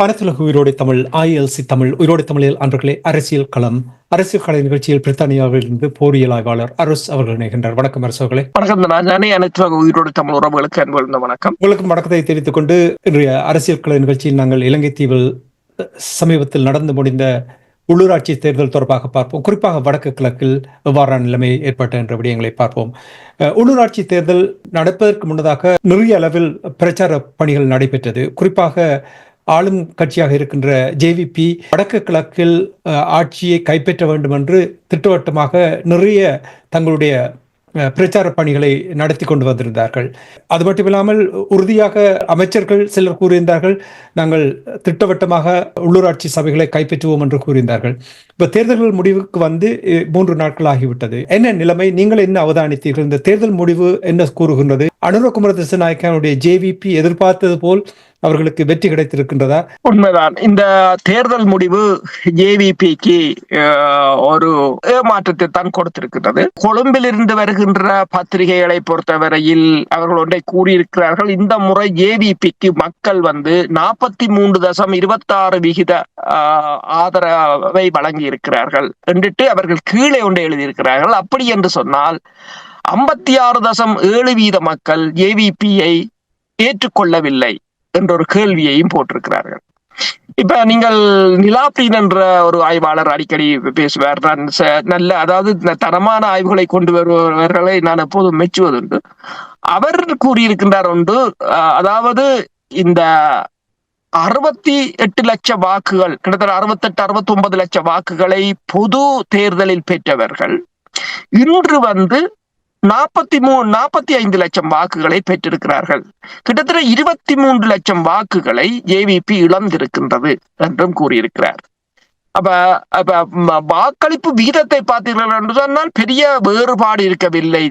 பணத்துலக உயிரோடை தமிழ் ஐஎல்சி தமிழ் உயிரோடை தமிழில் அன்பர்களே அரசியல் களம் அரசியல் கலை நிகழ்ச்சியில் பிரித்தானியாவிலிருந்து போரியல் ஆய்வாளர் அரஸ் அவர்கள் இணைகின்றார். வணக்கம் அரசு அவர்களே. வணக்கம் நானே உயிரோடு தமிழ் உறவுகளுக்கு அன்பு வணக்கம். உங்களுக்கு வணக்கத்தை தெரிவித்துக் கொண்டு இன்றைய அரசியல் கலை நிகழ்ச்சியில் நாங்கள் இலங்கை தீவில் சமீபத்தில் நடந்து முடிந்த உள்ளூராட்சி தேர்தல் தொடர்பாக பார்ப்போம். குறிப்பாக வடக்கு கிழக்கில் எவ்வாறான நிலைமை ஏற்பட்ட என்ற விடயங்களை பார்ப்போம். உள்ளூராட்சி தேர்தல் நடப்பதற்கு முன்னதாக நிறைய அளவில் பிரச்சார பணிகள் நடைபெற்றது. குறிப்பாக ஆளும் கட்சியாக இருக்கின்ற ஜேவிபி வடக்கு கிழக்கில் ஆட்சியை கைப்பற்ற வேண்டும் என்று திட்டவட்டமாக நிறைய தங்களுடைய பிரச்சார பணிகளை நடத்தி கொண்டு வந்திருந்தார்கள். அது மட்டுமில்லாமல் உறுதியாக அமைச்சர்கள் சிலர் கூறியிருந்தார்கள் நாங்கள் திட்டவட்டமாக உள்ளூராட்சி சபைகளை கைப்பற்றுவோம் என்று கூறியிருந்தார்கள். இப்ப தேர்தல்கள் முடிவுக்கு வந்து மூன்று நாட்கள் ஆகிவிட்டது. என்ன நிலைமை? நீங்கள் என்ன அவதானித்தீர்கள்? இந்த தேர்தல் முடிவு என்ன கூறுகின்றது? அனுரகுமார திசநாயக்கனுடைய ஜேவிபி எதிர்பார்த்தது போல் அவர்களுக்கு வெற்றி கிடைத்திருக்கின்றதா? உண்மைதான். இந்த தேர்தல் முடிவு ஏவிபிக்கு ஒரு ஏமாற்றத்தை தான் கொடுத்திருக்கின்றது. கொழும்பில் இருந்து வருகின்ற பத்திரிகைகளை பொறுத்தவரையில் அவர்கள் ஒன்றை கூறியிருக்கிறார்கள். இந்த முறை ஏவிபிக்கு மக்கள் வந்து நாற்பத்தி மூன்று தசம் இருபத்தாறு விகித ஆஹ், ஆதரவை வழங்கி இருக்கிறார்கள் என்றிட்டு அவர்கள் கீழே ஒன்றை எழுதியிருக்கிறார்கள். அப்படி என்று சொன்னால் ஐம்பத்தி ஆறு தசம் ஏழு வீத மக்கள் ஏவிபியை ஏற்றுக்கொள்ளவில்லை. என்ற ஒரு கேள்வியையும் போட்டிருக்கிறார்கள். இப்ப நீங்கள் நிலாப்ரீன் என்ற ஒரு ஆய்வாளர் அடிக்கடி பேசுவார். நான் ச- நல்ல அதாவது தரமான ஆய்வுகளை கொண்டு வருபவர்களை நான் எப்போதும் மெச்சுவதுண்டு. அவர் கூறியிருக்கின்றார் ஒன்று அதாவது இந்த அறுபத்தி எட்டு லட்சம் வாக்குகள் கிட்டத்தட்ட அறுபத்தெட்டு அறுபத்தி ஒன்பது லட்சம் வாக்குகளை பொது தேர்தலில் பெற்றவர்கள் இன்று வந்து நாற்பத்தி மூணு நாற்பத்தி ஐந்து லட்சம் வாக்குகளை பெற்றிருக்கிறார்கள். கிட்டத்தட்ட இருபத்தி மூன்று லட்சம் வாக்குகளை ஏவிபி இழந்திருக்கின்றது என்றும் கூறியிருக்கிறார். அப்ப அப்ப வாக்களிப்பு விகிதத்தை பார்த்தீர்கள் என்று சொன்னால் பெரிய வேறுபாடு இருக்கவில்லை.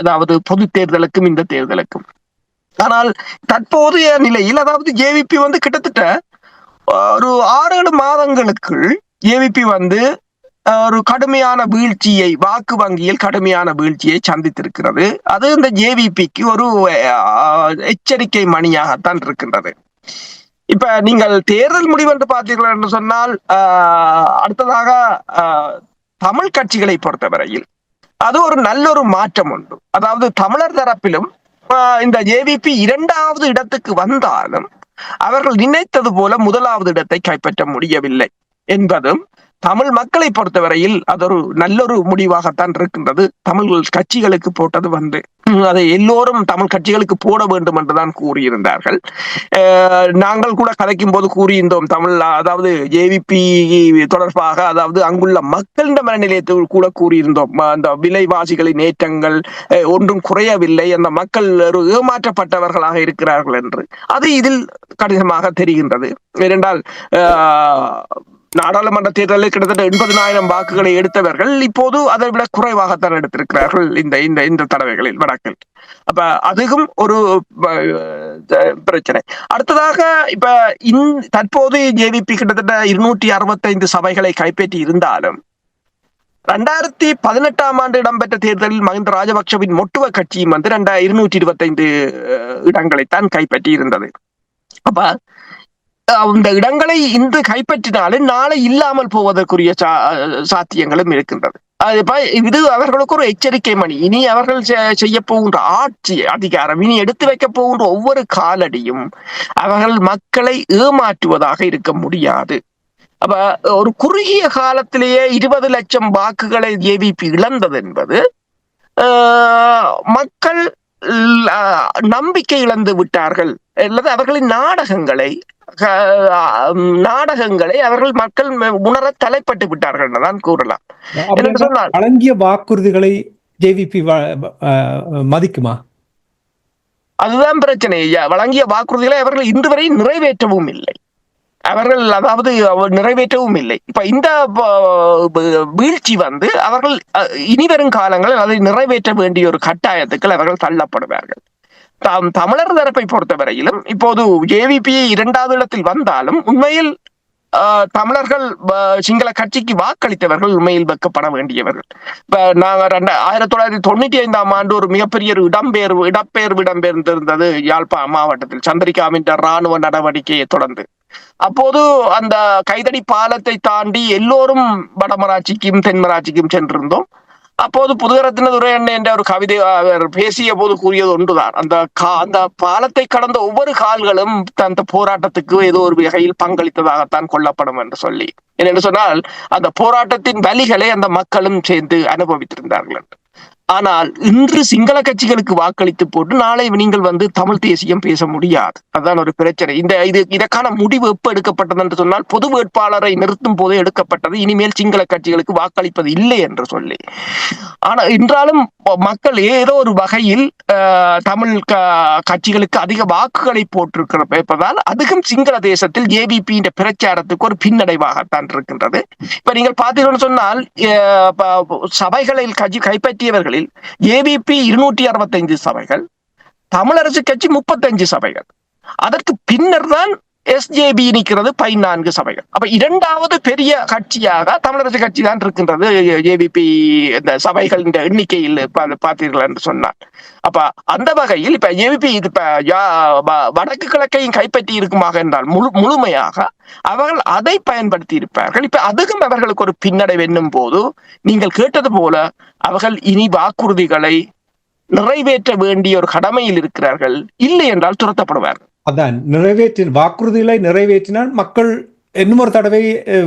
அதாவது பொது தேர்தலுக்கும் இந்த தேர்தலுக்கும். ஆனால் தற்போதைய நிலையில் அதாவது ஜேவிபி வந்து கிட்டத்தட்ட ஒரு ஆறு ஏழு மாதங்களுக்குள் ஏவிபி வந்து ஒரு கடுமையான வீழ்ச்சியை வாக்கு வங்கியில் கடுமையான வீழ்ச்சியை சந்தித்திருக்கிறது. அது இந்த ஜேவிபிக்கு ஒரு எச்சரிக்கை மணியாகத்தான் இருக்கின்றது. இப்ப நீங்கள் தேர்தல் முடிவு என்று பார்த்தீர்கள் என்று சொன்னால் அடுத்ததாக அஹ், தமிழ் கட்சிகளை பொறுத்தவரையில் அது ஒரு நல்ல ஒரு மாற்றம் உண்டு. அதாவது தமிழர் தரப்பிலும் ஆஹ் இந்த ஜேவிபி இரண்டாவது இடத்துக்கு வந்தாலும் அவர்கள் நினைத்தது போல முதலாவது இடத்தை கைப்பற்ற முடியவில்லை என்பதும் தமிழ் மக்களை பொறுத்தவரையில் அது ஒரு நல்லொரு முடிவாகத்தான் இருக்கின்றது. தமிழ் கட்சிகளுக்கு போட்டது வந்து அதை எல்லோரும் தமிழ் கட்சிகளுக்கு போட வேண்டும் என்றுதான் கூறியிருந்தார்கள். நாங்கள் கூட கதைக்கும் போது கூறியிருந்தோம் தமிழ் அதாவது ஏவிபி தொடர்பாக அதாவது அங்குள்ள மக்களின் மனநிலையத்தில் கூட கூறியிருந்தோம். அந்த விலைவாசிகளின் ஏற்றங்கள் அஹ், ஒன்றும் குறையவில்லை அந்த மக்கள் ஒரு ஏமாற்றப்பட்டவர்களாக இருக்கிறார்கள் என்று. அது இதில் கடினமாக தெரிகின்றது. ஏனென்றால் ஆஹ் நாடாளுமன்ற தேர்தலில் கிட்டத்தட்ட எண்பதினாயிரம் வாக்குகளை எடுத்தவர்கள் இப்போது அதை விட குறைவாகத்தான் எடுத்திருக்கிறார்கள் இந்த இந்த இந்த தடவைகளில் வடக்கில். அப்ப அதுவும் ஒரு பிரச்சனை. அடுத்ததாக இப்ப இந் தற்போது ஜேவிபி கிட்டத்தட்ட இருநூற்றி அறுபத்தைந்து சபைகளை கைப்பற்றி இருந்தாலும் ரெண்டாயிரத்தி பதினெட்டாம் ஆண்டு இடம்பெற்ற தேர்தலில் மஹிந்த ராஜபக்சவின் மொட்டுவ கட்சியும் வந்து ரெண்டா இருநூற்றி இருபத்தைந்து இடங்களைத்தான் கைப்பற்றி இருந்தது. அப்ப அந்த இடங்களை இன்று கைப்பற்றினாலும் நாளை இல்லாமல் போவதற்குரிய சா- சாத்தியங்களும் இருக்கின்றது. அது இது அவர்களுக்கு ஒரு எச்சரிக்கை மணி. இனி அவர்கள் செ- செய்ய போகின்ற ஆட்சி அதிகாரம் இனி எடுத்து வைக்க போகின்ற ஒவ்வொரு காலடியும் அவர்கள் மக்களை ஏமாற்றுவதாக இருக்க முடியாது. அப்ப ஒரு குறுகிய காலத்திலேயே இருபது லட்சம் வாக்குகளை ஏவிபி இழந்தது என்பது ஆஹ், மக்கள் நம்பிக்கை இழந்து விட்டார்கள். அல்லது அவர்களின் நாடகங்களை நாடகங்களை அவர்கள் மக்கள் உணர தலைப்பட்டு விட்டார்கள் என்றுதான் கூறலாம். என்று சொன்னால் வழங்கிய வாக்குறுதிகளை ஜேவிபி மதிக்குமா? அதுதான் பிரச்சனை வழங்கிய வாக்குறுதிகளை அவர்கள் இன்று வரை நிறைவேற்றவும் இல்லை. அவர்கள் அதாவது நிறைவேற்றவும் இல்லை. இப்ப இந்த வீழ்ச்சி வந்து அவர்கள் இனி வரும் காலங்களில் அதை நிறைவேற்ற வேண்டிய ஒரு கட்டாயத்துக்கு அவர்கள் தள்ளப்படுவார்கள். தாம் தமிழர் தரப்பை பொறுத்தவரையிலும் இப்போது ஜேவிபி இரண்டாவது இடத்தில் வந்தாலும் உண்மையில் ஆஹ், தமிழர்கள் சிங்கள கட்சிக்கு வாக்களித்தவர்கள் உண்மையில் வைக்கப்பட வேண்டியவர்கள். இப்ப நாங்க ரெண்ட ஆயிரத்தி தொள்ளாயிரத்தி தொண்ணூத்தி ஐந்தாம் ஆண்டு ஒரு மிகப்பெரிய ஒரு இடம்பெயர்வு இடப்பெயர்வு இடம்பெயர்ந்திருந்தது யாழ்ப்பா மாவட்டத்தில் சந்திரிகாவின் ராணுவ நடவடிக்கையை தொடர்ந்து. அப்போது அந்த கைதடி பாலத்தை தாண்டி எல்லோரும் வடமராட்சிக்கும் தென்மராட்சிக்கும் சென்றிருந்தோம். அப்போது புதுகரத்தின துரையண்ண என்ற ஒரு கவிதை அவர் பேசிய போது கூறியது ஒன்றுதான். அந்த கா அந்த பாலத்தை கடந்த ஒவ்வொரு கால்களும் அந்த போராட்டத்துக்கு ஏதோ ஒரு வகையில் பங்களித்ததாகத்தான் கொல்லப்படும் என்று சொல்லி. என்னென்று சொன்னால் அந்த போராட்டத்தின் வலிகளை அந்த மக்களும் சேர்ந்து அனுபவித்திருந்தார்கள். ஆனால் இன்று சிங்கள கட்சிகளுக்கு வாக்களித்து போட்டு நாளை நீங்கள் வந்து தமிழ் தேசியம் பேச முடியாது. அதுதான் ஒரு பிரச்சனை. இந்த இது இதற்கான முடிவு எப்ப எடுக்கப்பட்டது என்று சொன்னால் பொது வேட்பாளரை நிறுத்தும் போதே எடுக்கப்பட்டது. இனிமேல் சிங்கள கட்சிகளுக்கு வாக்களிப்பது இல்லை என்று சொல்லி. ஆனால் என்றாலும் மக்கள் ஏதோ ஒரு வகையில் தமிழ் க- கட்சிகளுக்கு அதிக வாக்குகளை போட்டிருக்கிறதால் அதுக்கும் சிங்கள தேசத்தில் ஜேபிபி பிரச்சாரத்துக்கு ஒரு பின்னடைவாகத்தான் இருக்கின்றது. இப்ப நீங்கள் பார்த்தீங்கன்னு சொன்னால் சபைகளில் கட்சி கைப்பற்றியவர்களில் ஏபிபி இருநூற்றி அறுபத்தைந்து சபைகள் தமிழரசு கட்சி முப்பத்தஞ்சு சபைகள். அதற்கு பின்னர் தான் எஸ்ஜேபி நிற்கிறது பதினான்கு சபைகள். அப்ப இரண்டாவது பெரிய கட்சியாக தமிழரசு கட்சி தான் இருக்கின்றது. ஏபிபி இந்த சபைகள் இந்த எண்ணிக்கையில் பார்த்தீர்கள் என்று சொன்னார் அப்ப அந்த வகையில் இப்ப ஏபிபி இது இப்ப யா- வ- வடக்கு கிழக்கையும் கைப்பற்றி இருக்குமாக என்றால் முழு முழுமையாக அவர்கள் அதை பயன்படுத்தி இருப்பார்கள். இப்ப அதுக்கும் அவர்களுக்கு ஒரு பின்னடைவு என்னும் போது நீங்கள் கேட்டது போல அவர்கள் இனி வாக்குறுதிகளை நிறைவேற்ற வேண்டிய ஒரு கடமையில் இருக்கிறார்கள். இல்லை என்றால் துரத்தப்படுவார்கள். அதான் நிறைவேற்றி வாக்குறுதிகளை நிறைவேற்றினால் மக்கள் இன்னும் ஒரு தடவை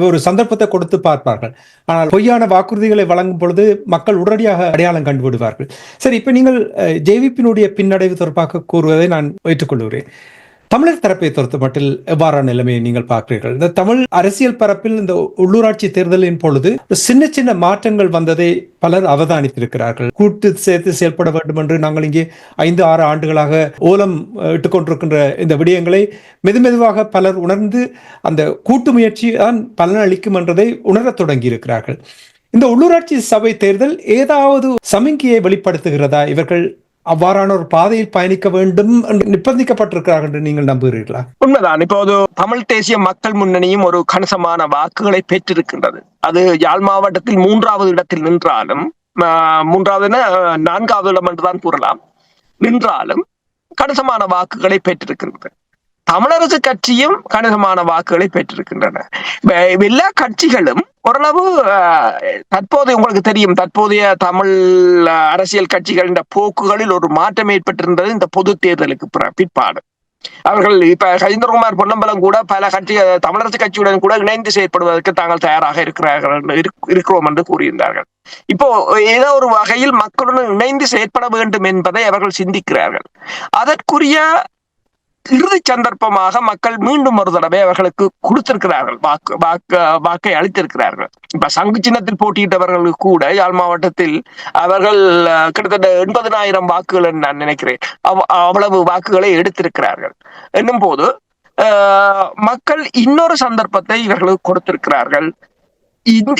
ஒரு சந்தர்ப்பத்தை கொடுத்து பார்ப்பார்கள். ஆனால் பொய்யான வாக்குறுதிகளை வழங்கும் பொழுது மக்கள் உடனடியாக அடையாளம் கண்டுவிடுவார்கள். சரி இப்ப நீங்கள் ஜேவிபியினுடைய பின்னடைவு தொடர்பாக கூறுவதை நான் ஏற்றுக்கொள்கிறேன். தமிழர் தரப்பை பொறுத்த மட்டில் எவ்வாறான நிலைமையை நீங்கள் பார்க்கிறீர்கள்? இந்த தமிழ் அரசியல் பரப்பில் இந்த உள்ளூராட்சி தேர்தலின் பொழுது சின்ன சின்ன மாற்றங்கள் வந்ததை பலர் அவதானித்திருக்கிறார்கள். கூட்டு சேர்த்து செயல்பட வேண்டும் என்று நாங்கள் இங்கே ஐந்து ஆறு ஆண்டுகளாக ஓலம் இட்டுக்கொண்டிருக்கின்ற இந்த விடயங்களை மெதுமெதுவாக பலர் உணர்ந்து அந்த கூட்டு முயற்சி தான் பலனளிக்கும் என்றதை உணரத் தொடங்கி இருக்கிறார்கள் இந்த உள்ளூராட்சி சபை தேர்தல் ஏதாவது சமிக்கையை வெளிப்படுத்துகிறதா? இவர்கள் அவ்வாறான ஒரு பாதையில் பயணிக்க வேண்டும் என்று நிர்பந்திக்கப்பட்டிருக்கிறார்கள் என்று நீங்கள் நம்புகிறீர்களா? உண்மைதான். இப்போது தமிழ் தேசிய மக்கள் முன்னணியும் ஒரு கணிசமான வாக்குகளை பெற்றிருக்கின்றது. அது யாழ் மாவட்டத்தில் மூன்றாவது இடத்தில் நின்றாலும் மூன்றாவது நான்காவது இடம் என்றுதான் கூறலாம். நின்றாலும் கணிசமான வாக்குகளை பெற்றிருக்கின்றது. தமிழரசு கட்சியும் கணிசமான வாக்குகளை பெற்றிருக்கின்றன. எல்லா கட்சிகளும் ஓரளவு தற்போது உங்களுக்கு தெரியும் தற்போதைய தமிழ் அரசியல் கட்சிகளின் போக்குகளில் ஒரு மாற்றம் ஏற்பட்டிருந்தது இந்த பொது தேர்தலுக்கு பிற- பிற்பாடு. அவர்கள் இப்ப கஜேந்திரகுமார் பொன்னம்பலம் கூட பல கட்சி தமிழரசு கட்சியுடன் கூட இணைந்து செயற்படுவதற்கு தாங்கள் தயாராக இருக்கிறார்கள் என்று இருக்கிறோம் என்று கூறியிருந்தார்கள். இப்போ ஏதோ ஒரு வகையில் மக்களுடன் இணைந்து செயற்பட வேண்டும் என்பதை அவர்கள் சிந்திக்கிறார்கள். அதற்குரிய இறுதி சந்தர்ப்பமாக மக்கள் மீண்டும் ஒரு தடவை அவர்களுக்கு கொடுத்திருக்கிறார்கள். வாக்கு வாக்கு வாக்கை அளித்திருக்கிறார்கள். இப்ப சங்கு சின்னத்தில் போட்டியிட்டவர்களுக்கு கூட யாழ் மாவட்டத்தில் அவர்கள் கிட்டத்தட்ட எண்பதனாயிரம் வாக்குகள் என்று நான் நினைக்கிறேன். அவ்- அவ்வளவு வாக்குகளை எடுத்திருக்கிறார்கள். என்னும் போது மக்கள் இன்னொரு சந்தர்ப்பத்தை இவர்களுக்கு கொடுத்திருக்கிறார்கள்.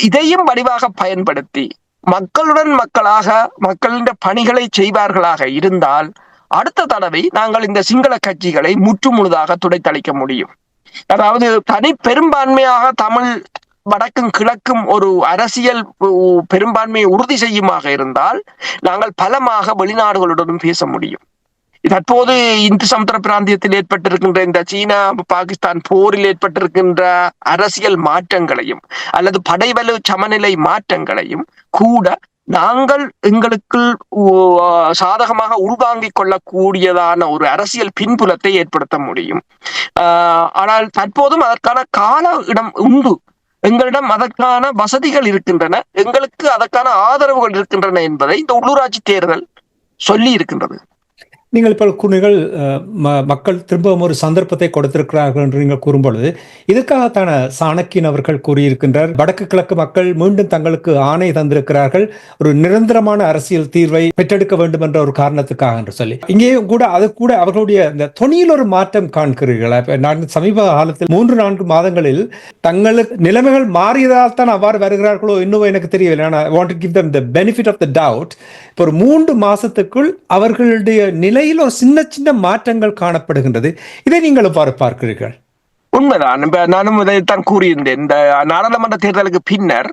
இதையும் வடிவாக பயன்படுத்தி மக்களுடன் மக்களாக மக்களின் பணிகளை செய்வார்களாக இருந்தால் அடுத்த தடவை நாங்கள் இந்த சிங்கள கட்சிகளை முற்றுமுழுதாக துடைத்தளிக்க முடியும். அதாவது தனி பெரும்பான்மையாக தமிழ் வடக்கும் கிழக்கும் ஒரு அரசியல் பெரும்பான்மையை உறுதி செய்யுமாக இருந்தால் நாங்கள் பலமாக வெளிநாடுகளுடனும் பேச முடியும். தற்போது இந்து சமுத்திர பிராந்தியத்தில் ஏற்பட்டிருக்கின்ற இந்த சீனா பாகிஸ்தான் போரில் ஏற்பட்டிருக்கின்ற அரசியல் மாற்றங்களையும் அல்லது படைவலு சமநிலை மாற்றங்களையும் கூட நாங்கள் எங்களுக்குள் சாதகமாக உள்வாங்கிக் கொள்ளக்கூடியதான ஒரு அரசியல் பின்புலத்தை ஏற்படுத்த முடியும். ஆனால் தற்போதும் அதற்கான கால இடம் உண்டு. எங்களிடம் அதற்கான வசதிகள் இருக்கின்றன. எங்களுக்கு அதற்கான ஆதரவுகள் இருக்கின்றன என்பதை இந்த உள்ளூராட்சி தேர்தல் சொல்லி இருக்கின்றது. நீங்கள் இப்போ கூறுகள் மக்கள் திரும்பவும் ஒரு சந்தர்ப்பத்தை கொடுத்திருக்கிறார்கள் என்று நீங்கள் கூறும்பொழுது இதுக்காகத்தான சாணக்கியன் அவர்கள் கூறியிருக்கின்றார். வடக்கு கிழக்கு மக்கள் மீண்டும் தங்களுக்கு ஆணை தந்திருக்கிறார்கள். ஒரு நிரந்தரமான அரசியல் தீர்வை பெற்றெடுக்க வேண்டும் என்ற ஒரு காரணத்துக்காக என்று சொல்லி. இங்கேயும் கூட அது கூட அவர்களுடைய இந்த தொனியில் ஒரு மாற்றம் காண்கிறீர்களா? நான் சமீப காலத்தில் மூன்று நான்கு மாதங்களில் தங்களுக்கு நிலைமைகள் மாறியதால் தான் அவ்வாறு வருகிறார்களோ இன்னும் எனக்கு தெரியவில்லை. நான் want give them the benefit of the doubt இப்போ ஒரு மூன்று மாசத்துக்குள் அவர்களுடைய நிலை நிலையில் ஒரு சின்ன சின்ன மாற்றங்கள் காணப்படுகின்றது. இதை நீங்கள் எவ்வாறு பார்க்கிறீர்கள்? உண்மைதான். இப்ப நானும் இதைத்தான் கூறியிருந்தேன். இந்த நாடாளுமன்ற தேர்தலுக்கு பின்னர்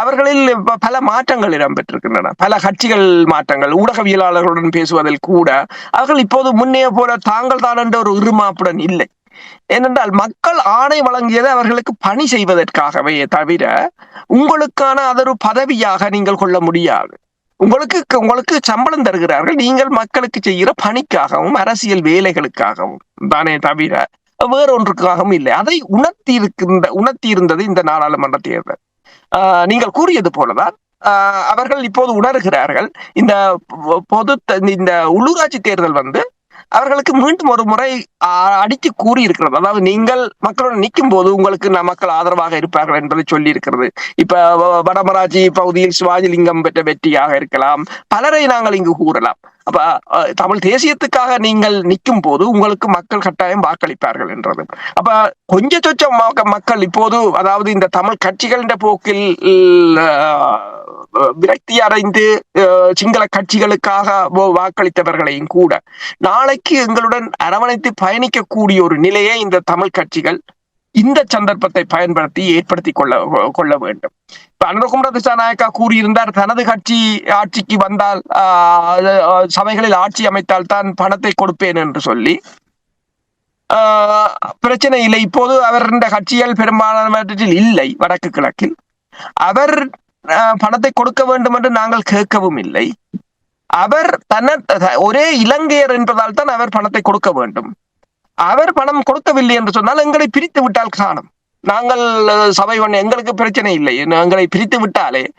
அவர்களில் பல மாற்றங்கள் இடம்பெற்றிருக்கின்றன. பல கட்சிகள் மாற்றங்கள் ஊடகவியலாளர்களுடன் பேசுவதில் கூட அவர்கள் இப்போது முன்னே போல தாங்கள் தான் என்ற ஒரு இருமாப்புடன் இல்லை. ஏனென்றால் மக்கள் ஆணை வழங்கியது அவர்களுக்கு பணி செய்வதற்காகவே தவிர உங்களுக்கான அதொரு பதவியாக நீங்கள் கொள்ள முடியாது. உங்களுக்கு உங்களுக்கு சம்பளம் தருகிறார்கள். நீங்கள் மக்களுக்கு செய்கிற பணிக்காகவும் அரசியல் வேலைகளுக்காகவும் தானே தவிர வேறொன்றுக்காகவும் இல்லை. அதை உணர்த்தி இருக்கின்ற உணர்த்தி இருந்தது இந்த நாடாளுமன்ற தேர்தல். ஆஹ் நீங்கள் கூறியது போலதான் ஆஹ் அவர்கள் இப்போது உணர்கிறார்கள் இந்த பொது இந்த உள்ளூராட்சி தேர்தல் வந்து அவர்களுக்கு மீண்டும் ஒரு முறை அடித்து கூறி இருக்கிறது அதாவது நீங்கள் மக்களுடன் நிற்கும் போது உங்களுக்கு நான் மக்கள் ஆதரவாக இருப்பார்கள் என்பதை சொல்லி இருக்கிறது இப்ப வ- வடமராட்சி பகுதியில் சிவாஜிலிங்கம் பெற்ற வெற்றியாக இருக்கலாம். பலரை நாங்கள் இங்கு கூறலாம். அப்ப தமிழ் தேசியத்துக்காக நீங்கள் நிற்கும் போது உங்களுக்கு மக்கள் கட்டாயம் வாக்களிப்பார்கள் என்றது. அப்ப கொஞ்ச சொச்சம் மக்கள் இப்போது அதாவது இந்த தமிழ் கட்சிகளின் போக்கில் விரக்தி அடைந்து சிங்கள கட்சிகளுக்காக வாக்களித்தவர்களையும் கூட நாளைக்கு எங்களுடன் அரவணைத்து பயணிக்கக்கூடிய ஒரு நிலையை இந்த தமிழ் கட்சிகள் இந்த சந்தர்ப்பத்தை பயன்படுத்தி ஏற்படுத்தி கொள்ள கொள்ள வேண்டும். இப்ப அனுரகுமார திசாநாயக்கா கூறியிருந்தார் தனது கட்சி ஆட்சிக்கு வந்தால் சபைகளில் ஆட்சி அமைத்தால் தான் பணத்தை கொடுப்பேன் என்று சொல்லி ஆஹ், பிரச்சனை இல்லை. இப்போது அவர் இந்த கட்சிகள் பெரும்பாலானவற்றில் இல்லை வடக்கு கிழக்கில். அவர் பணத்தை கொடுக்க வேண்டும் என்று நாங்கள் கேட்கவும் இல்லை. அவர் தன ஒரே இலங்கையர் என்பதால் தான் அவர் பணத்தை கொடுக்க வேண்டும். அவர் பணம் கொடுக்கவில்லை என்று சொன்னால் எங்களை பிரித்து விட்டால் காணும் நாங்கள் சபை ஒன்று எங்களுக்கு பிரச்சனை இல்லை. எங்களை பிரித்து விட்டாலே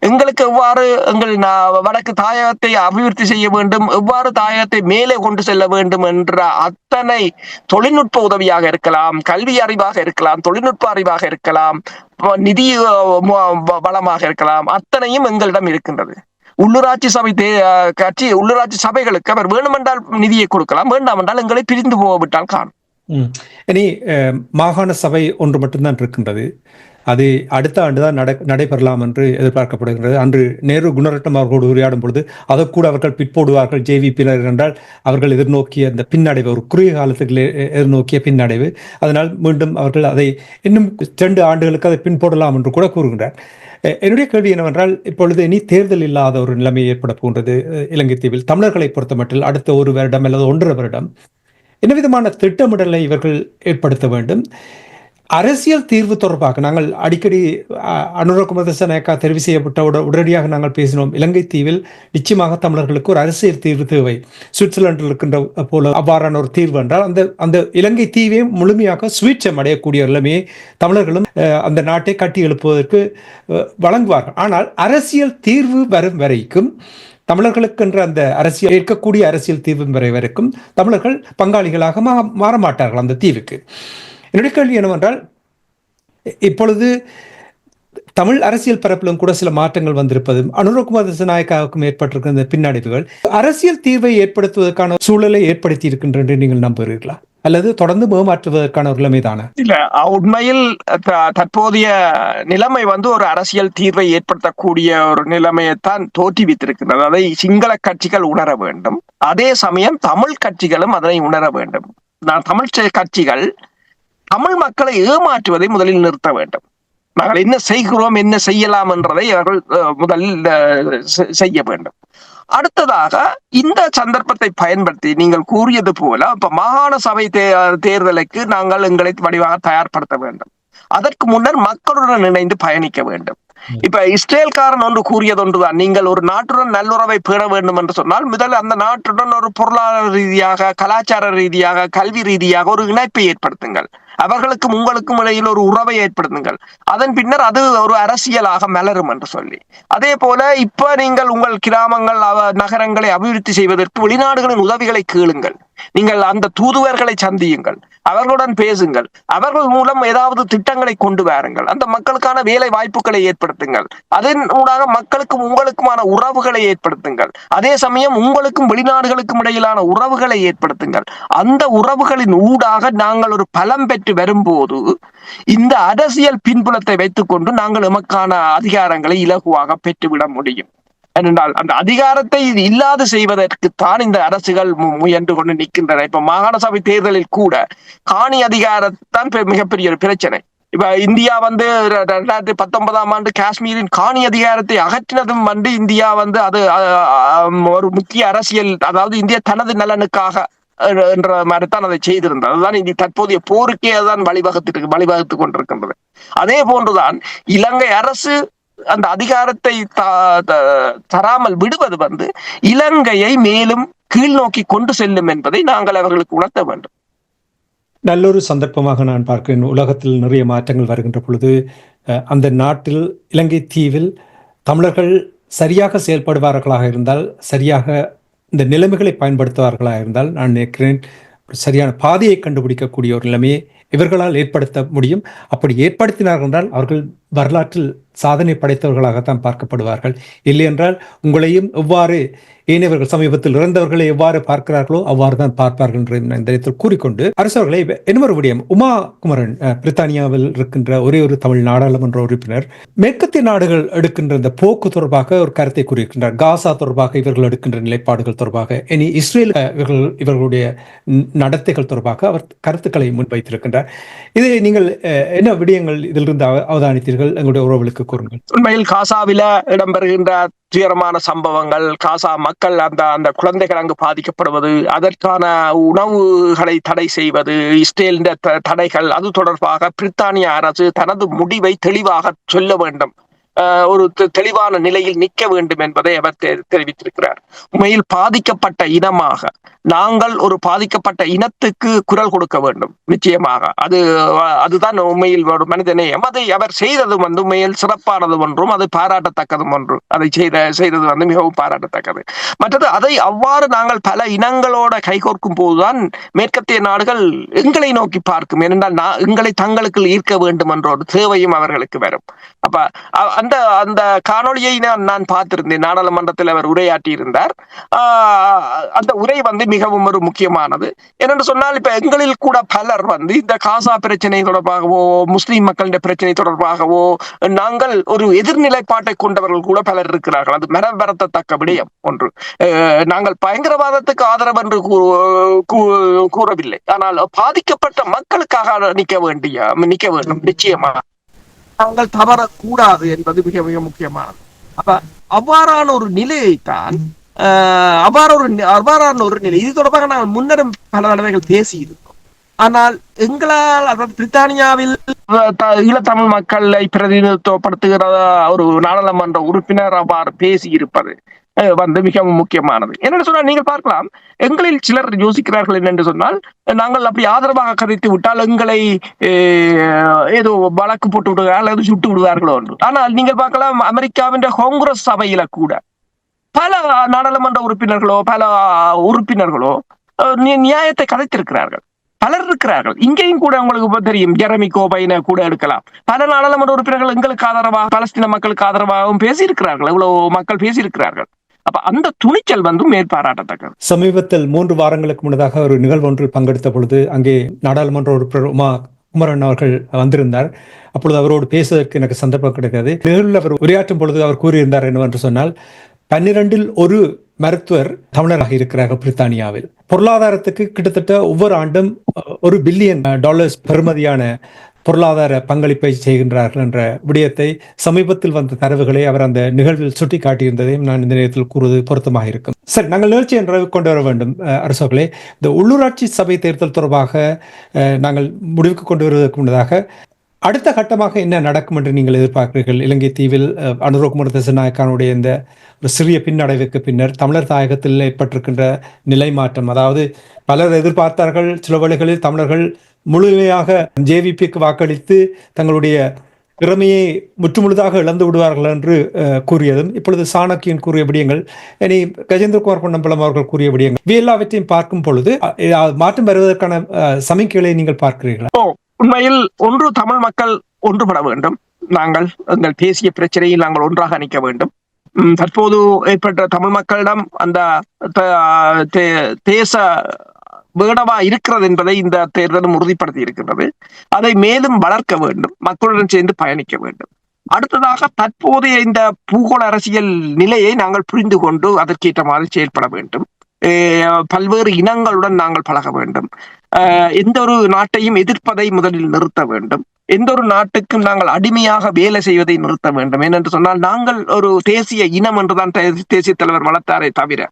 எங்களுக்கு எவ்வாறு எங்கள் வடக்கு தாயகத்தை அபிவிருத்தி செய்ய வேண்டும் எவ்வாறு தாயகத்தை மேலே கொண்டு செல்ல வேண்டும் என்ற அத்தனை தொழில்நுட்ப உதவியாக இருக்கலாம் கல்வி அறிவாக இருக்கலாம் தொழில்நுட்ப அறிவாக இருக்கலாம் நிதி வ- வளமாக இருக்கலாம் அத்தனையும் எங்களிடம் இருக்கின்றது. உள்ளூராட்சி சபை தே- கட்சி உள்ளூராட்சி சபைகளுக்கு அவர் வேணுமென்றால் நிதியை கொடுக்கலாம். வேண்டாம் என்றால் எங்களை பிரிந்து போகவிட்டால் காணும் இனி அஹ், மாகாண சபை ஒன்று மட்டும்தான் இருக்கின்றது. அது அடுத்த ஆண்டுதான் நட நடைபெறலாம் என்று எதிர்பார்க்கப்படுகின்றது. அன்று நேரு குணரட்னம் அவர்களோடு உரையாடும் பொழுது அதை கூட அவர்கள் பிற்போடுவார்கள். ஜேவிபியினர் என்றால் அவர்கள் எதிர்நோக்கிய அந்த பின்னடைவு ஒரு குறுகிய காலத்துக்கு எதிர்நோக்கிய பின்னடைவு. அதனால் மீண்டும் அவர்கள் அதை இன்னும் இரண்டு ஆண்டுகளுக்கு அதை பின்போடலாம் என்று கூட கூறுகின்றார். என்னுடைய கேள்வி என்னவென்றால் இப்பொழுது இனி தேர்தல் இல்லாத ஒரு நிலைமை ஏற்பட போன்றது இலங்கை தீவில். தமிழர்களை பொறுத்தமட்டில் அடுத்த ஒரு வருடம் அல்லது ஒன்றரை வருடம் என்ன விதமான திட்டமிடலை இவர்கள் ஏற்படுத்த வேண்டும். அரசியல் தீர்வு தொடர்பாக நாங்கள் அடிக்கடி அஹ், அனுரகுமார தெரிவு செய்யப்பட்ட உடனடியாக நாங்கள் பேசினோம். இலங்கை தீவில் நிச்சயமாக தமிழர்களுக்கு ஒரு அரசியல் தீர்வு தேவை. சுவிட்சர்லாந்தில் இருக்கின்ற போல அவ்வாறான ஒரு தீர்வு என்றால் அந்த அந்த இலங்கை தீவே முழுமையாக சுவீட்சம் அடையக்கூடிய நிலைமையை தமிழர்களும் அஹ், அந்த நாட்டை கட்டி எழுப்புவதற்கு வழங்குவார்கள். ஆனால் அரசியல் தீர்வு வரும் வரைக்கும் தமிழர்களுக்கென்ற அந்த அரசியல் ஏற்கக்கூடிய அரசியல் தீர்வு வரை வரைக்கும் தமிழர்கள் பங்காளிகளாக மா- மாற மாட்டார்கள் அந்த தீவுக்கு. என்னுடைய கேள்வி என்னவென்றால் இப்பொழுது தமிழ் அரசியல் பரப்பிலும் கூட சில மாற்றங்கள் வந்திருப்பதும் அனுரகுமார் திசநாயக்காவுக்கும் ஏற்பட்டிருக்கிற இந்த பின்னடைவுகள் அரசியல் தீர்வை ஏற்படுத்துவதற்கான சூழலை ஏற்படுத்தி இருக்கின்ற நீங்கள் நம்புகிறீர்களா? அல்லது தொடர்ந்து மேமாற்றுவதற்கான ஒரு நிலைமைதான இல்ல உண்மையில் த- தற்போதைய நிலைமை வந்து ஒரு அரசியல் தீர்வை ஏற்படுத்தக்கூடிய ஒரு நிலைமையைத்தான் தோற்றுவித்திருக்கின்றது. அதை சிங்கள கட்சிகள் உணர வேண்டும். அதே சமயம் தமிழ் கட்சிகளும் அதனை உணர வேண்டும். நான் தமிழ் கட்சிகள் தமிழ் மக்களை ஏமாற்றுவதை முதலில் நிறுத்த வேண்டும். நாங்கள் என்ன செய்கிறோம் என்ன செய்யலாம் என்றதை அவர்கள் முதலில் செய்ய வேண்டும். அடுத்ததாக இந்த சந்தர்ப்பத்தை பயன்படுத்தி நீங்கள் கூறியது போல இப்ப மாகாண சபை தே- தேர்தலுக்கு நாங்கள் எங்களை வடிவாக தயார்படுத்த வேண்டும். அதற்கு முன்னர் மக்களுடன் இணைந்து பயணிக்க வேண்டும். இப்ப இஸ்ரேல்காரன் ஒன்று கூறியது ஒன்றுதான் நீங்கள் ஒரு நாட்டுடன் நல்லுறவை பேண வேண்டும் என்று சொன்னால் முதல் அந்த நாட்டுடன் ஒரு பொருளாதார ரீதியாக கலாச்சார ரீதியாக கல்வி ரீதியாக ஒரு இணைப்பை ஏற்படுத்துங்கள். அவர்களுக்கும் உங்களுக்கும் இடையில் ஒரு உறவை ஏற்படுத்துங்கள். அதன் பின்னர் அது ஒரு அரசியலாக மலரும் என்று சொல்லி. அதே போல இப்ப நீங்கள் உங்கள் கிராமங்கள் நகரங்களை அபிவிருத்தி செய்வதற்கு வெளிநாடுகளின் உதவிகளை கேளுங்கள். நீங்கள் அந்த தூதுவர்களை சந்தியுங்கள். அவர்களுடன் பேசுங்கள். அவர்கள் மூலம் ஏதாவது திட்டங்களை கொண்டு வாருங்கள். அந்த மக்களுக்கான வேலை வாய்ப்புகளை ஏற்படுத்துங்கள். அதன் ஊடாக மக்களுக்கும் உங்களுக்குமான உறவுகளை ஏற்படுத்துங்கள். அதே சமயம் உங்களுக்கும் வெளிநாடுகளுக்கும் இடையிலான உறவுகளை ஏற்படுத்துங்கள். அந்த உறவுகளின் ஊடாக நாங்கள் ஒரு பலம் பெற்று வரும்போது இந்த அரசியல் பின்புலத்தை வைத்துக்கொண்டு நாங்கள் எமக்கான அதிகாரங்களை இலகுவாக பெற்றுவிட முடியும். ஏனென்றால் அந்த அதிகாரத்தை இது இல்லாது செய்வதற்கு தான் இந்த அரசுகள் முயன்று கொண்டு நிற்கின்றன. இப்ப மாகாண சபை தேர்தலில் கூட காணி அதிகாரத்தான் பெ- மிகப்பெரிய ஒரு பிரச்சனை. இப்ப இந்தியா வந்து ரெண்டாயிரத்தி பத்தொன்பதாம் ஆண்டு காஷ்மீரின் காணி அதிகாரத்தை அகற்றினதும் வந்து இந்தியா வந்து அது ஒரு முக்கிய அரசியல் அதாவது இந்தியா தனது நலனுக்காக அஹ், என்ற மாதிரி தான் அதை செய்திருந்தது. அதுதான் இந்த தற்போதைய போருக்கே அதுதான் வழிவகுத்து வழிவகுத்து கொண்டிருக்கின்றது. அதே போன்றுதான் இலங்கை அரசு அந்த அதிகாரத்தை த- த- தராமல் விடுவது வந்து இலங்கையை மேலும் கீழ் நோக்கி கொண்டு செல்லும் என்பதை நாங்கள் அவர்களுக்கு உணர்த்த வேண்டும். நல்லொரு சந்தர்ப்பமாக நான் பார்க்கிறேன். உலகத்தில் நிறைய மாற்றங்கள் வருகின்ற பொழுது அந்த நாட்டில் இலங்கை தீவில் தமிழர்கள் சரியாக செயல்படுவார்களாக இருந்தால் சரியாக இந்த நிலைமைகளை பயன்படுத்துவார்களாக இருந்தால் நான் நினைக்கிறேன் சரியான பாதையை கண்டுபிடிக்கக்கூடிய ஒரு நிலைமையை இவர்களால் ஏற்படுத்த முடியும். அப்படி ஏற்படுத்தினார்கள் என்றால் அவர்கள் வரலாற்றில் சாதனை படைத்தவர்களாகத்தான் பார்க்கப்படுவார்கள். இல்லையென்றால் உங்களையும் எவ்வாறு ஏனையவர்கள் சமீபத்தில் இறந்தவர்களை எவ்வாறு பார்க்கிறார்களோ அவ்வாறு தான் பார்ப்பார்கள் என்று இந்த நேரத்தில் கூறிக்கொண்டு அரசவர்களை இன்னொரு விடயம் உமா குமரன் பிரித்தானியாவில் இருக்கின்ற ஒரே ஒரு தமிழ் நாடாளுமன்ற உறுப்பினர் மேற்கத்திய நாடுகள் எடுக்கின்ற இந்த போக்கு தொடர்பாக ஒரு கருத்தை கூறியிருக்கின்றார். காசா தொடர்பாக இவர்கள் எடுக்கின்ற நிலைப்பாடுகள் தொடர்பாக இனி இஸ்ரேல் இவர்கள் இவர்களுடைய நடத்தைகள் தொடர்பாக அவர் கருத்துக்களை முன்வைத்திருக்கின்றார். இதை நீங்கள் என்ன விடயங்கள் இதிலிருந்து அவ- அவதானித்தீர்கள்? எங்களுடைய உறவுகளுக்கு கூறுங்கள். உண்மையில் காசாவில இடம்பெறுகின்ற துயரமான சம்பவங்கள் காசா மக்கள் அந்த அந்த குழந்தைகள் அங்கு பாதிக்கப்படுவது அதற்கான உணவுகளை தடை செய்வது இஸ்ரேலின் த- தடைகள் அது தொடர்பாக பிரித்தானிய அரசு தனது முடிவை தெளிவாக சொல்ல வேண்டும். ஒரு தெ- தெளிவான நிலையில் நிற்க வேண்டும் என்பதை அவர் தெரிவித்திருக்கிறார். உண்மையில் பாதிக்கப்பட்ட இனமாக நாங்கள் ஒரு பாதிக்கப்பட்ட இனத்துக்கு குரல் கொடுக்க வேண்டும் நிச்சயமாக. அது அதுதான் உண்மையில் ஒரு மனிதநேயம் அதை அவர் செய்தது வந்து உண்மையில் சிறப்பானது ஒன்றும் அது பாராட்டத்தக்கதும் ஒன்று. அதை செய்த செய்தது வந்து மிகவும் பாராட்டத்தக்கது. மற்றது அதை அவ்வாறு நாங்கள் பல இனங்களோட கைகோர்க்கும் போதுதான் மேற்கத்திய நாடுகள் எங்களை நோக்கி பார்க்கும். ஏனென்றால் நான் எங்களை தங்களுக்குள் ஈர்க்க வேண்டும் என்ற ஒரு தேவையும் அவர்களுக்கு வரும். அப்ப அந்த அந்த காணொளியை நான் நான் பார்த்திருந்தேன். நாடாளுமன்றத்தில் அவர் உரையாற்றி இருந்தார் அந்த உரை வந்து மிகவும் ஒரு முக்கியமானது. என்னென்று சொன்னால் இப்ப எங்களில் கூட பலர் வந்து இந்த காசா பிரச்சனை தொடர்பாகவோ முஸ்லிம் மக்களின் பிரச்சனை தொடர்பாகவோ நாங்கள் ஒரு எதிர்நிலைப்பாட்டை கொண்டவர்கள் கூட பலர் இருக்கிறார்கள். அது மரபரத்தக்க விடயம் ஒன்று. அஹ் நாங்கள் பயங்கரவாதத்துக்கு ஆதரவு என்று கூ- கூறவில்லை. ஆனால் பாதிக்கப்பட்ட மக்களுக்காக நிற்க வேண்டிய நிற்க வேண்டும். நிச்சயமா நாங்கள் தவறக்கூடாது என்பது மிக மிக முக்கியமானது. அப்ப அவ்வாறான ஒரு நிலையைத்தான் ஆஹ், அவ்வாறு ஒரு அவ்வாறான ஒரு நிலை. இது தொடர்பாக நாங்கள் முன்னரும் பல தடவைகள் பேசியிருக்கோம் ஆனால் எங்களால் அதாவது பிரித்தானியாவில் த- ஈழத்தமிழ் மக்களை பிரதிநிதித்துவப்படுத்துகிற ஒரு நாடாளுமன்ற உறுப்பினர் அவ்வாறு பேசி இருப்பது வந்து மிகவும் முக்கியமானது. என்னென்னு சொன்னால் நீங்கள் பார்க்கலாம். எங்களில் சிலர் யோசிக்கிறார்கள் என்னென்று சொன்னால் நாங்கள் அப்படி ஆதரவாக கதைத்து விட்டால் எங்களை ஏதோ வழக்கு போட்டு விடுவார்கள் அல்லது சுட்டு விடுவார்களோ என்று. ஆனால் நீங்கள் பார்க்கலாம் அமெரிக்காவின் காங்கிரஸ் சபையில கூட பல நாடாளுமன்ற உறுப்பினர்களோ பல உறுப்பினர்களோ நியாயத்தை கதைத்திருக்கிறார்கள். பலர் இருக்கிறார்கள். இங்கேயும் கூட உங்களுக்கு தெரியும் ஜெரமி கோபைன கூட எடுக்கலாம். பல நாடாளுமன்ற உறுப்பினர்கள் எங்களுக்கு ஆதரவாக பலஸ்தீன மக்களுக்கு ஆதரவாகவும் பேசியிருக்கிறார்கள். இவ்வளவு மக்கள் பேசியிருக்கிறார்கள். அப்ப அந்த துணிச்சல் வந்து மேற்பாராட்டத்தக்கது. சமீபத்தில் மூன்று வாரங்களுக்கு முன்னதாக ஒரு நிகழ்வு ஒன்றில் பங்கெடுத்த பொழுது அங்கே நாடாளுமன்ற உறுப்பினர் உமா குமரன் அவர்கள் வந்திருந்தார். அப்பொழுது அவரோடு பேசுவதற்கு எனக்கு சந்தர்ப்பம் கிடைக்காது நிகழ்வில் அவர் உரையாற்றும் பொழுது அவர் கூறியிருந்தார் என்னவென்று சொன்னால் பன்னிரண்டில் ஒரு மருத்துவர் தமிழராக இருக்கிறார்கள் பிரித்தானியாவில். பொருளாதாரத்துக்கு கிட்டத்தட்ட ஒவ்வொரு ஆண்டும் ஒரு பில்லியன் டாலர்ஸ் பெறுமதியான பொருளாதார பங்களிப்பை செய்கின்றார்கள் என்ற விடயத்தை சமீபத்தில் வந்த தரவுகளை அவர் அந்த நிகழ்வில் சுட்டி காட்டியிருந்ததையும் நான் இந்த நேரத்தில் கூறுவது பொருத்தமாக இருக்கும். சரி நாங்கள் நிகழ்ச்சி என்ற கொண்டு வர வேண்டும் அஹ், இந்த உள்ளூராட்சி சபை தேர்தல் தொடர்பாக அஹ், நாங்கள் முடிவுக்கு கொண்டு வருவதற்கு முன்னதாக அடுத்த கட்டமாக என்ன நடக்கும் என்று நீங்கள் எதிர்பார்க்கிறீர்கள்? இலங்கை தீவில் அஹ், அனுரகுமார திசநாயக்கானுடைய இந்த ஒரு சிறிய பின்னடைவுக்கு பின்னர் தமிழர் தாயகத்தில் ஏற்பட்டிருக்கின்ற நிலை மாற்றம். அதாவது பலர் எதிர்பார்த்தார்கள் சில வழிகளில் தமிழர்கள் முழுமையாக ஜேவிபிக்கு வாக்களித்து தங்களுடைய திறமையை முற்றுமுழுதாக இழந்து விடுவார்கள் என்று அஹ், கூறியதும் இப்பொழுது சாணக்கியன் கூறிய விடயங்கள் இனி கஜேந்திரகுமார் பொன்னம்பலம் அவர்கள் கூறிய விடயங்கள் இவை எல்லாவற்றையும் பார்க்கும் பொழுது மாற்றம் வருவதற்கான அஹ், சமிக்கைகளை நீங்கள் பார்க்கிறீர்களா? உண்மையில் ஒன்று தமிழ் மக்கள் ஒன்றுபட வேண்டும். நாங்கள் எங்கள் தேசிய பிரச்சனையில் நாங்கள் ஒன்றாக நிற்க வேண்டும். தற்போது ஏற்பட்ட தமிழ் மக்களிடம் அந்த தேச வேடவா இருக்கிறது என்பதை இந்த தேர்தலும் உறுதிப்படுத்தி இருக்கின்றது. அதை மேலும் வளர்க்க வேண்டும். மக்களுடன் சேர்ந்து பயணிக்க வேண்டும். அடுத்ததாக தற்போதைய இந்த பூகோள அரசியல் நிலையை நாங்கள் புரிந்து கொண்டு அதற்கேற்ற மாதிரி செயல்பட வேண்டும். பல்வேறு இனங்களுடன் நாங்கள் பழக வேண்டும். எந்த ஒரு நாட்டையும் எதிர்ப்பதை முதலில் நிறுத்த வேண்டும். எந்த ஒரு நாட்டுக்கும் நாங்கள் அடிமையாக வேலை செய்வதை நிறுத்த வேண்டும். ஏனென்று சொன்னால் நாங்கள் ஒரு தேசிய இனம் என்றுதான் தேசிய தலைவர் வளர்த்தாரே தவிர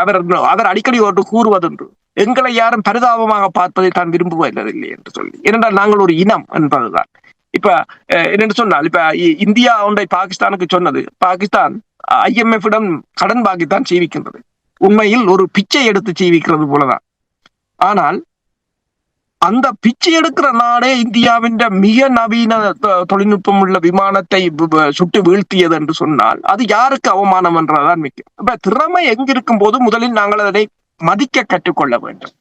அவர் அவர் அடிக்கடி ஒன்று கூறுவதுண்டு. எங்களை யாரும் பரிதாபமாக பார்ப்பதை தான் விரும்புவதில்லை என்று சொல்லி. ஏனென்றால் நாங்கள் ஒரு இனம் என்பதுதான். இப்ப அஹ், என்னென்று சொன்னால் இப்ப இ- இந்தியா ஒன்றை பாகிஸ்தானுக்கு சொன்னது. பாகிஸ்தான் ஐஎம்எஃப் இடம் கடன் பாகித்தான் ஜீவிக்கின்றது உண்மையில் ஒரு பிச்சை எடுத்து சீவிக்கிறது போலதான். ஆனால் அந்த பிச்சை எடுக்கிற நாடே இந்தியாவின் மிக நவீன தொழில்நுட்பம் உள்ள விமானத்தை சுட்டு வீழ்த்தியது என்று சொன்னால் அது யாருக்கு அவமானம் என்றதான் மிக்க இப்ப திறமை எங்கிருக்கும் போது முதலில் நாங்கள் அதனை மதிக்க கற்றுக்கொள்ள வேண்டும்.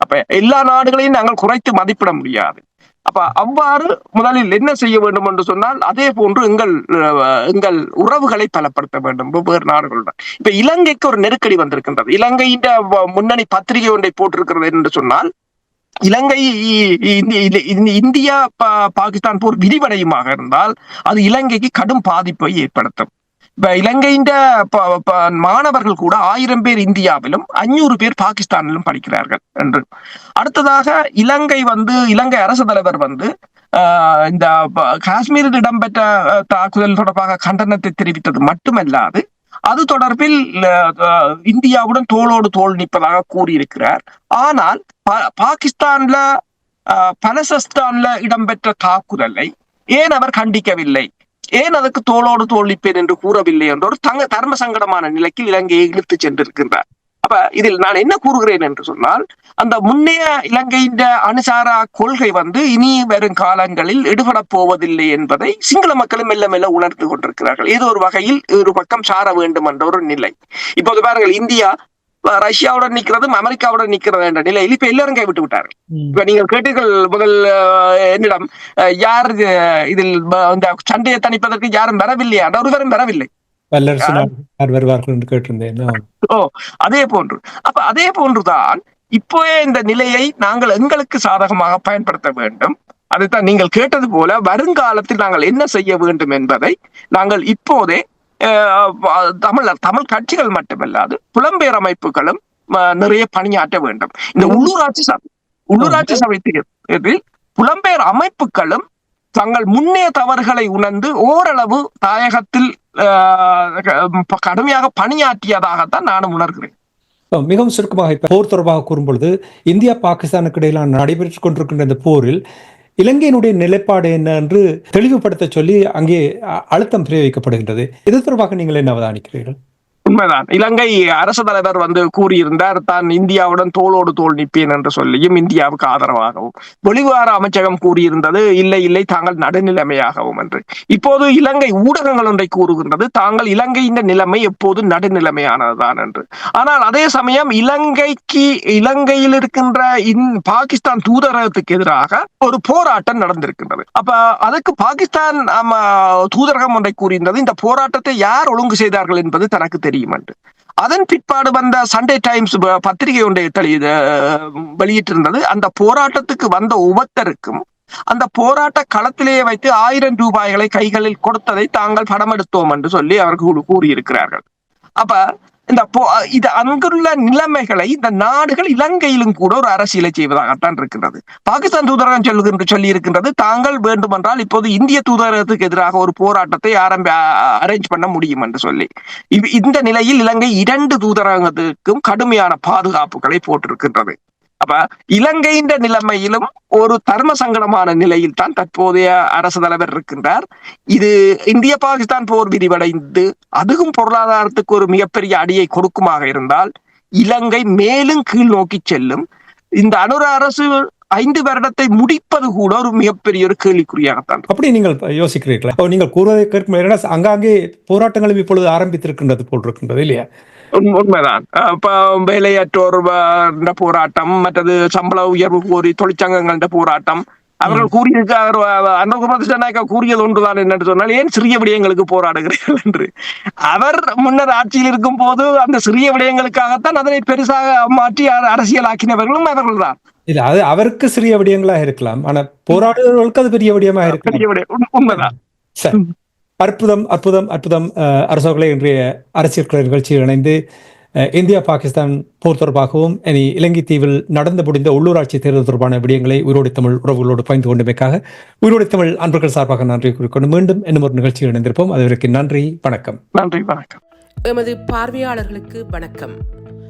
அப்ப எல்லா நாடுகளையும் நாங்கள் குறைத்து மதிப்பிட முடியாது. அப்ப அவ்வாறு முதலில் என்ன செய்ய வேண்டும் என்று சொன்னால் அதே போன்று எங்கள் எங்கள் உறவுகளை பலப்படுத்த வேண்டும். வெவ்வேறு நாடுகளுடன். இப்ப இலங்கைக்கு ஒரு நெருக்கடி வந்திருக்கின்றது. இலங்கையின் முன்னணி பத்திரிகை ஒன்றை போட்டிருக்கிறது என்று சொன்னால் இலங்கை இந்தியா பா- பாகிஸ்தான் போர் விரிவடையுமாக இருந்தால் அது இலங்கைக்கு கடும் பாதிப்பை ஏற்படுத்தும். இலங்கையின் ப- ப- மாணவர்கள் கூட ஆயிரம் பேர் இந்தியாவிலும் அஞ்சூறு பேர் பாகிஸ்தானிலும் படிக்கிறார்கள் என்று. அடுத்ததாக இலங்கை வந்து இலங்கை அரசு தலைவர் வந்து ஆஹ், இந்த காஷ்மீரில் இடம்பெற்ற தாக்குதல் தொடர்பாக கண்டனத்தை தெரிவித்தது மட்டுமல்லாது அது தொடர்பில் இந்தியாவுடன் தோளோடு தோள் நிற்பதாக கூறியிருக்கிறார். ஆனால் பாகிஸ்தான்ல அஹ், பலசஸ்தான்ல இடம்பெற்ற தாக்குதலை ஏன் அவர் கண்டிக்கவில்லை? ஏன் அதுக்கு தோளோடு தோழிப்பேன் என்று கூறவில்லை என்ற ஒரு தங்க தர்ம சங்கடமான நிலைக்கு இலங்கையை இழுத்து சென்றிருக்கின்றார். அப்ப இதில் நான் என்ன கூறுகிறேன் என்று சொன்னால் அந்த முன்னைய இலங்கையின் அனுசாரா கொள்கை வந்து இனி வரும் காலங்களில் எடுபடப் போவதில்லை என்பதை சிங்கள மக்களும் மெல்ல மெல்ல உணர்ந்து கொண்டிருக்கிறார்கள். ஏதோ ஒரு வகையில் ஒரு பக்கம் சார வேண்டும் என்ற ஒரு நிலை. இப்போது பாருங்கள் இந்தியா ரஷ்யாவுடன் நிற்கிறதும் அமெரிக்காவுடன் நிற்கிறது என்ற நிலையில் இப்ப எல்லாரும் கைவிட்டு விட்டார்கள் இப்ப நீங்கள் கேட்டீர்கள் அஹ், என்னிடம் யார் இது, இதில் இந்த சண்டையை தணிப்பதற்கு யாரும் வரவில்லையா? ஒருவரும் வரவில்லை. வருவார்கள் என்று கேட்டிருந்தேன். ஆம். அதே போன்று. அப்ப அதே போன்றுதான் இப்போ இந்த நிலையை நாங்கள் எங்களுக்கு சாதகமாக பயன்படுத்த வேண்டும். அதைத்தான் நீங்கள் கேட்டது போல வருங்காலத்தில் நாங்கள் என்ன செய்ய வேண்டும் என்பதை நாங்கள் இப்போதே தமிழர் தமிழ் கட்சிகள் மட்டுமல்லாது புலம்பெயர் அமைப்புகளும் நிறைய பணியாற்ற வேண்டும். இந்த உள்ளூராட்சி சபை உள்ளூராட்சி சபை தேர்தலில் புலம்பெயர் அமைப்புகளும் தங்கள் முன்னே தவறுகளை உணர்ந்து ஓரளவு தாயகத்தில் கடுமையாக பணியாற்றியதாகத்தான் நானும் உணர்கிறேன். மிகவும் சுருக்கமாக இப்ப போர் தொடர்பாக கூறும்பொழுது இந்தியா பாகிஸ்தானுக்கு இடையிலான நடைபெற்றுக் கொண்டிருக்கின்ற இந்த போரில் இலங்கையினுடைய நிலைப்பாடு என்ன என்று தெளிவுபடுத்த சொல்லி அங்கே அழுத்தம் பிரயோகிக்கப்படுகின்றது. இது தொடர்பாக நீங்கள் என்ன அவதானிக்கிறீர்கள்? உண்மைதான். இலங்கை அரசு தலைவர் வந்து கூறியிருந்தார் தான் இந்தியாவுடன் தோளோடு தோள் நிற்பேன் என்று சொல்லியும் இந்தியாவுக்கு ஆதரவாகவும். வெளிவார அமைச்சகம் கூறியிருந்தது இல்லை இல்லை தாங்கள் நடுநிலைமையாகவும் என்று. இப்போது இலங்கை ஊடகங்கள் ஒன்றை கூறுகின்றது தாங்கள் இலங்கையின் நிலைமை எப்போது நடுநிலைமையானதுதான் என்று. ஆனால் அதே சமயம் இலங்கைக்கு இலங்கையில் இருக்கின்ற இன் பாகிஸ்தான் தூதரகத்துக்கு எதிராக ஒரு போராட்டம் நடந்திருக்கின்றது. அப்ப அதுக்கு பாகிஸ்தான் தூதரகம் ஒன்றை கூறியிருந்தது இந்த போராட்டத்தை யார் ஒழுங்கு செய்தார்கள் என்பது தனக்கு தெரியும் என்று அதன் பிற்பாடு வந்த சண்டே டைம்ஸ் பத்திரிகை ஒன்றை தெளி வெளியிட்டிருந்தது. அந்த போராட்டத்துக்கு வந்த ஒவ்வொருத்தருக்கும் அந்த போராட்ட களத்திலேயே வைத்து ஆயிரம் ரூபாய்களை கைகளில் கொடுத்ததை தாங்கள் படம் எடுத்தோம் என்று சொல்லி அவர்கள் கூறியிருக்கிறார்கள். அப்ப இந்த போ இது அங்குள்ள நிலைமைகளை இந்த நாடுகள் இலங்கையிலும் கூட ஒரு அரசியலை செய்வதாகத்தான் இருக்கின்றது பாகிஸ்தான் தூதரகம் சொல்லுகின்ற சொல்லி இருக்கின்றது தாங்கள் வேண்டுமென்றால் இப்போது இந்திய தூதரகத்துக்கு எதிராக ஒரு போராட்டத்தை ஆரம்ப அரேஞ்ச் பண்ண முடியும் என்று சொல்லி. இந்த நிலையில் இலங்கை இரண்டு தூதரகத்துக்கும் கடுமையான பாதுகாப்புகளை போட்டிருக்கின்றது. அப்ப இலங்கையின் நிலைமையிலும் ஒரு தர்ம சங்கடமான நிலையில் தான் தற்போதைய அரசு தலைவர் இருக்கின்றார். இது இந்திய பாகிஸ்தான் போர் விரிவடைந்து அதுவும் பொருளாதாரத்துக்கு ஒரு மிகப்பெரிய அடியை கொடுக்குமாக இருந்தால் இலங்கை மேலும் கீழ் நோக்கி செல்லும். இந்த அனுர அரசு ஐந்து வருடத்தை முடிப்பது கூட ஒரு மிகப்பெரிய ஒரு கேள்விக்குறியாகத்தான் அப்படி நீங்கள் யோசிக்கிறீர்களா? நீங்கள் கூறுவதை கேட்கும் அங்காங்கே போராட்டங்களும் இப்பொழுது ஆரம்பித்திருக்கின்றது போல் இருக்கின்றது இல்லையா? உண்மைதான். இப்ப வேலையற்றோர் போராட்டம் மற்றது சம்பள உயர்வு கோரி தொழிற்சங்கங்கள போராட்டம். அவர்கள் கூறியிருக்கார் அன்னகுமார் திசாநாயக்கா கூறியது ஒன்றுதான் என்னன்னு சொன்னால் ஏன் சிறிய விடயங்களுக்கு போராடுகிறீர்கள்? என்று. அவர் முன்னர் ஆட்சியில் இருக்கும் போது அந்த சிறிய விடயங்களுக்காகத்தான் அதனை பெருசாக மாற்றி அர- அரசியலாக்கினவர்களும் அவர்கள்தான். இல்ல அது அவருக்கு சிறிய விடயங்களாக இருக்கலாம். ஆனா போராடுபவர்களுக்கு அது பெரிய விடயமாக இருக்கலாம். பெரிய விடயம். உண்- உண்மைதான். சரி. அற்புதம் அற்புதம் அற்புதம் அஹ், அரசர்களே இன்றைய அரசியல் கலை நிகழ்ச்சியில் இணைந்து இந்தியா பாகிஸ்தான் போர் தொடர்பாகவும் இனி இலங்கை தீவில் நடந்து முடிந்த உள்ளூராட்சி தேர்தல் தொடர்பான விடயங்களை உயிரோடு தமிழ் உறவுகளோடு பகிர்ந்து கொண்டமைக்காக உயிரோடு தமிழ் அன்பர்கள் சார்பாக நன்றி கூறிக்கொண்டு மீண்டும் இன்னும் ஒரு நிகழ்ச்சியில் இணைந்திருப்போம். அதுவரைக்கும் நன்றி வணக்கம். நன்றி வணக்கம். எமது பார்வையாளர்களுக்கு வணக்கம்.